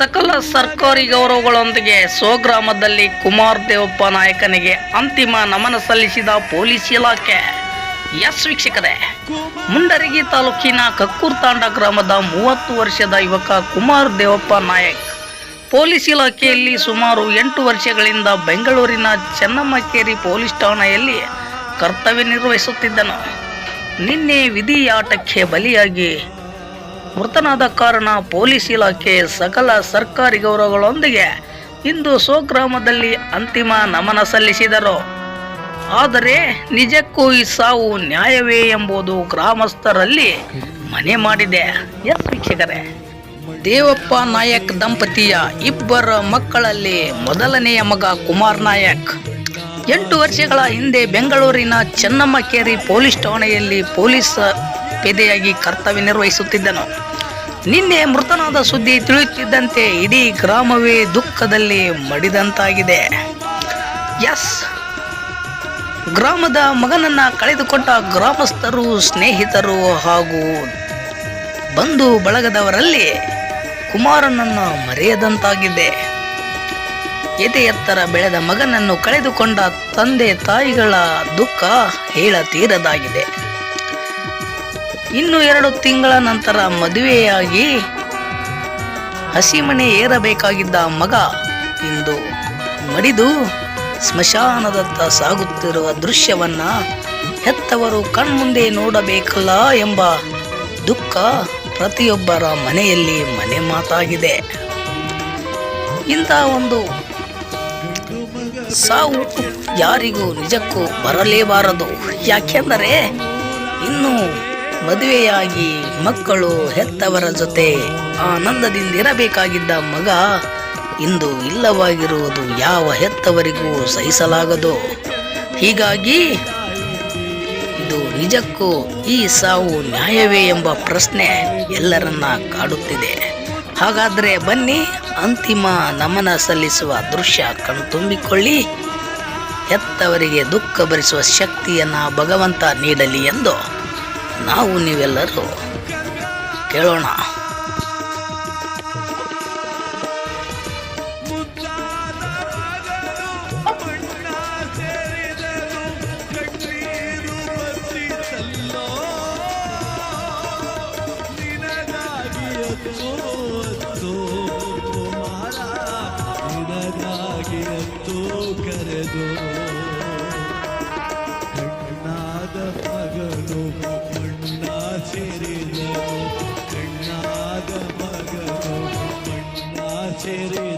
ಸಕಲ ಸರ್ಕಾರಿ ಗೌರವಗಳೊಂದಿಗೆ ಸ್ವಗ್ರಾಮದಲ್ಲಿ ಕುಮಾರ್ ದೇವಪ್ಪ ನಾಯಕನಿಗೆ ಅಂತಿಮ ನಮನ ಸಲ್ಲಿಸಿದ ಪೊಲೀಸ್ ಇಲಾಖೆ. ಎಸ್ ವೀಕ್ಷಕರೇ, ಮುಂಡರಗಿ ತಾಲೂಕಿನ ಕಕ್ಕೂರ್ತಾಂಡ ಗ್ರಾಮದ ಮೂವತ್ತು ವರ್ಷದ ಯುವಕ ಕುಮಾರ್ ದೇವಪ್ಪ ನಾಯಕ್ ಪೊಲೀಸ್ ಇಲಾಖೆಯಲ್ಲಿ ಸುಮಾರು ಎಂಟು ವರ್ಷಗಳಿಂದ ಬೆಂಗಳೂರಿನ ಚೆನ್ನಮ್ಮಕೇರಿ ಪೊಲೀಸ್ ಠಾಣೆಯಲ್ಲಿ ಕರ್ತವ್ಯ ನಿರ್ವಹಿಸುತ್ತಿದ್ದನು. ನಿನ್ನೆ ವಿಧಿಯಾಟಕ್ಕೆ ಬಲಿಯಾಗಿ ಮೃತನಾದ ಕಾರಣ ಪೊಲೀಸ್ ಇಲಾಖೆ ಸಕಲ ಸರ್ಕಾರಿ ಗೌರವಗಳೊಂದಿಗೆ ಇಂದು ಸ್ವಗ್ರಾಮದಲ್ಲಿ ಅಂತಿಮ ನಮನ ಸಲ್ಲಿಸಿದರು. ಆದರೆ ನಿಜಕ್ಕೂ ಈ ಸಾವು ನ್ಯಾಯವೇ ಎಂಬುದು ಗ್ರಾಮಸ್ಥರಲ್ಲಿ ಮನೆ ಮಾಡಿದೆ. ಎಸ್ ವೀಕ್ಷಕರೇ, ದೇವಪ್ಪ ನಾಯಕ್ ದಂಪತಿಯ ಇಬ್ಬರ ಮಕ್ಕಳಲ್ಲಿ ಮೊದಲನೆಯ ಮಗ ಕುಮಾರ್ ನಾಯಕ್. ಎಂಟು ವರ್ಷಗಳ ಹಿಂದೆ ಬೆಂಗಳೂರಿನ ಚೆನ್ನಮ್ಮಕೇರಿ ಪೊಲೀಸ್ ಠಾಣೆಯಲ್ಲಿ ಪೊಲೀಸ್ ಪೇದೆಯಾಗಿ ಕರ್ತವ್ಯ ನಿರ್ವಹಿಸುತ್ತಿದ್ದನು. ನಿನ್ನೆ ಮೃತನಾದ ಸುದ್ದಿ ತಿಳಿಯುತ್ತಿದ್ದಂತೆ ಇಡೀ ಗ್ರಾಮವೇ ದುಃಖದಲ್ಲಿ ಮಡಿದಂತಾಗಿದೆ. ಎಸ್ ಗ್ರಾಮದ ಮಗನನ್ನ ಕಳೆದುಕೊಂಡ ಗ್ರಾಮಸ್ಥರು, ಸ್ನೇಹಿತರು ಹಾಗೂ ಬಂಧು ಬಳಗದವರಲ್ಲಿ ಕುಮಾರನನ್ನು ಮರೆಯದಂತಾಗಿದೆ. ಎದೆ ಎತ್ತರ ಬೆಳೆದ ಮಗನನ್ನು ಕಳೆದುಕೊಂಡ ತಂದೆ ತಾಯಿಗಳ ದುಃಖ ಹೇಳತೀರದಾಗಿದೆ. ಇನ್ನು ಎರಡು ತಿಂಗಳ ನಂತರ ಮದುವೆಯಾಗಿ ಹಸಿಮನೆ ಏರಬೇಕಾಗಿದ್ದ ಮಗ ಇಂದು ಮಡಿದು ಸ್ಮಶಾನದತ್ತ ಸಾಗುತ್ತಿರುವ ದೃಶ್ಯವನ್ನ ಹೆತ್ತವರು ಕಣ್ಮುಂದೆ ನೋಡಬೇಕಲ್ಲ ಎಂಬ ದುಃಖ ಪ್ರತಿಯೊಬ್ಬರ ಮನೆಯಲ್ಲಿ ಮನೆ ಮಾತಾಗಿದೆ. ಇಂಥ ಒಂದು ಸಾವು ಯಾರಿಗೂ ನಿಜಕ್ಕೂ ಬರಲೇಬಾರದು. ಯಾಕೆಂದರೆ ಇನ್ನು ಮದುವೆಯಾಗಿ ಮಕ್ಕಳು ಹೆತ್ತವರ ಜೊತೆ ಆನಂದದಿಂದಿರಬೇಕಾಗಿದ್ದ ಮಗ ಇಂದು ಇಲ್ಲವಾಗಿರುವುದು ಯಾವ ಹೆತ್ತವರಿಗೂ ಸಹಿಸಲಾಗದು. ಹೀಗಾಗಿ ಇದು ನಿಜಕ್ಕೂ ಈ ಸಾವು ನ್ಯಾಯವೇ ಎಂಬ ಪ್ರಶ್ನೆ ಎಲ್ಲರನ್ನ ಕಾಡುತ್ತಿದೆ. ಹಾಗಾದರೆ ಬನ್ನಿ ಅಂತಿಮ ನಮನ ಸಲ್ಲಿಸುವ ದೃಶ್ಯ ಕಣ್ತುಂಬಿಕೊಳ್ಳಿ. ಹೆತ್ತವರಿಗೆ ದುಃಖ ಭರಿಸುವ ಶಕ್ತಿಯನ್ನ ಭಗವಂತ ನೀಡಲಿ ಎಂದು ನಾವು ನೀವೆಲ್ಲರೂ ಕೇಳೋಣ. চেরে